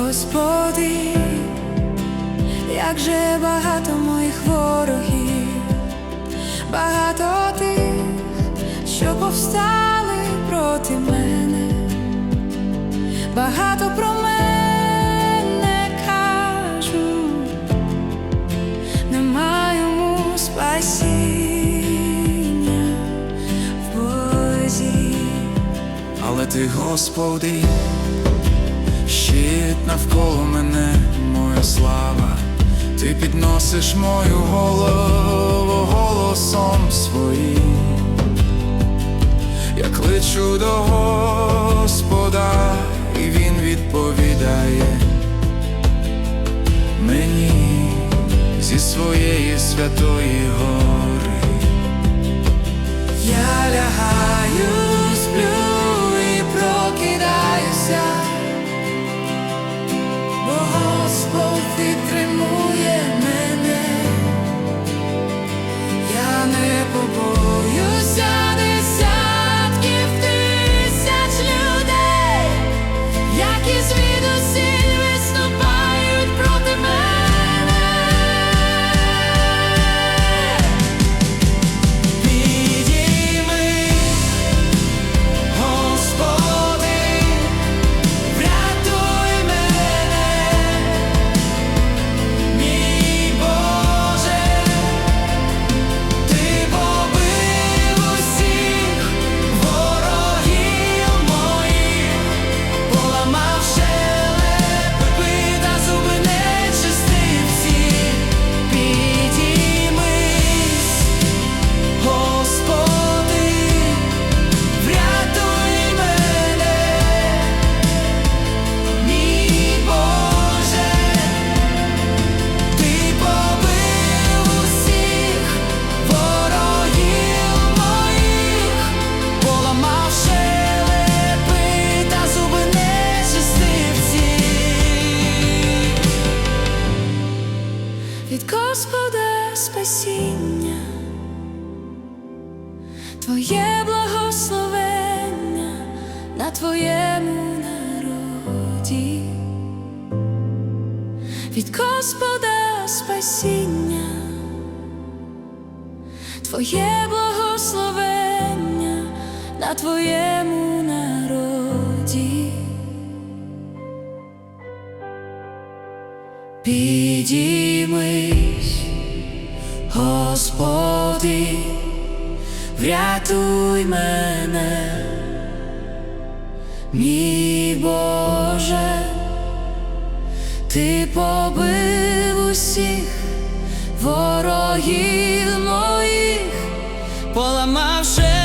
Господи, як же багато моїх ворогів, багато тих, що повстали проти мене, багато про мене кажуть, нема йому спасіння в Бозі. Але ти, Господи, навколо мене, моя слава, ти підносиш мою голову голосом своїм. Я кличу до Господа, і Він відповідає мені зі своєї святої гори. Спасіння. Твоє благословення на твоєму народі, від Господа спасіння, Твоє благословення на твоєму народі. Підіймись, Господи, врятуй мене, мій Боже, ти побив усіх ворогів моїх, поламавши